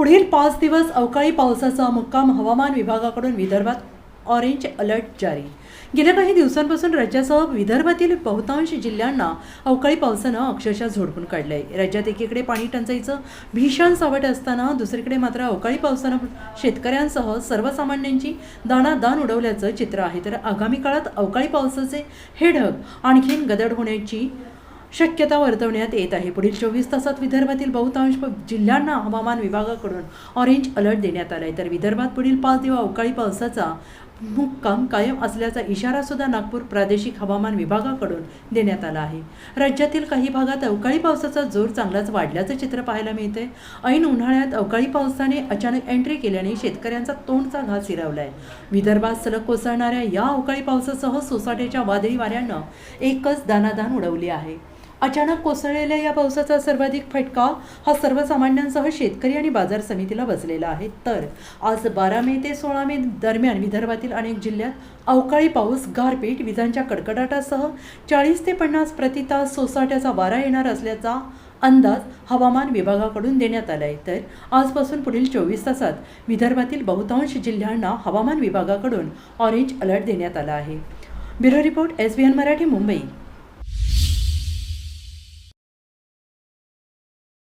पुढील पाच दिवस अवकाळी पावसाचा मुक्काम हवामान विभागाकडून विदर्भात ऑरेंज अलर्ट जारी. गेल्या काही दिवसांपासून राज्यासह विदर्भातील बहुतांश जिल्ह्यांना अवकाळी पावसानं अक्षरशः झोडपून काढलं आहे राज्यात एकीकडे पाणी टंचाईचं भीषण सावट असताना दुसरीकडे मात्र अवकाळी पावसानं शेतकऱ्यांसह सर्वसामान्यांची दाणादान उडवल्याचं चित्र आहे. तर आगामी काळात अवकाळी पावसाचे हे ढग आणखीन गदड होण्याची शक्यता वर्तवण्यात येत आहे. पुढील चोवीस तासात विदर्भातील बहुतांश जिल्ह्यांना हवामान विभागाकडून ऑरेंज अलर्ट देण्यात आला आहे तर विदर्भात पुढील पाच दिवस अवकाळी पावसाचा मुक्काम कायम असल्याचा इशारा सुद्धा नागपूर प्रादेशिक हवामान विभागाकडून देण्यात आला आहे. राज्यातील काही भागात अवकाळी पावसाचा जोर चांगलाच वाढल्याचं चित्र पाहायला मिळते ऐन उन्हाळ्यात अवकाळी पावसाने अचानक एंट्री केल्याने शेतकऱ्यांचा तोंडचा घास हिरावलाय. विदर्भात सलग कोसळणाऱ्या या अवकाळी पावसासह सोसाट्याच्या वादळी वाऱ्यानं एकच दानादान उडवली आहे. अचानक कोसळलेल्या या पावसाचा सर्वाधिक फटका हा सर्वसामान्यांसह शेतकरी आणि बाजार समितीला बसलेला आहे. तर आज बारा मे ते सोळा मे दरम्यान विदर्भातील अनेक जिल्ह्यात अवकाळी पाऊस गारपीट विजांच्या कडकडाटासह चाळीस ते पन्नास प्रति तास सोसाट्याचा वारा येणार असल्याचा अंदाज हवामान विभागाकडून देण्यात आला आहे तर आजपासून पुढील चोवीस तासात विदर्भातील बहुतांश जिल्ह्यांना हवामान विभागाकडून ऑरेंज अलर्ट देण्यात आला आहे. Bureau report S B N Marathi Mumbai.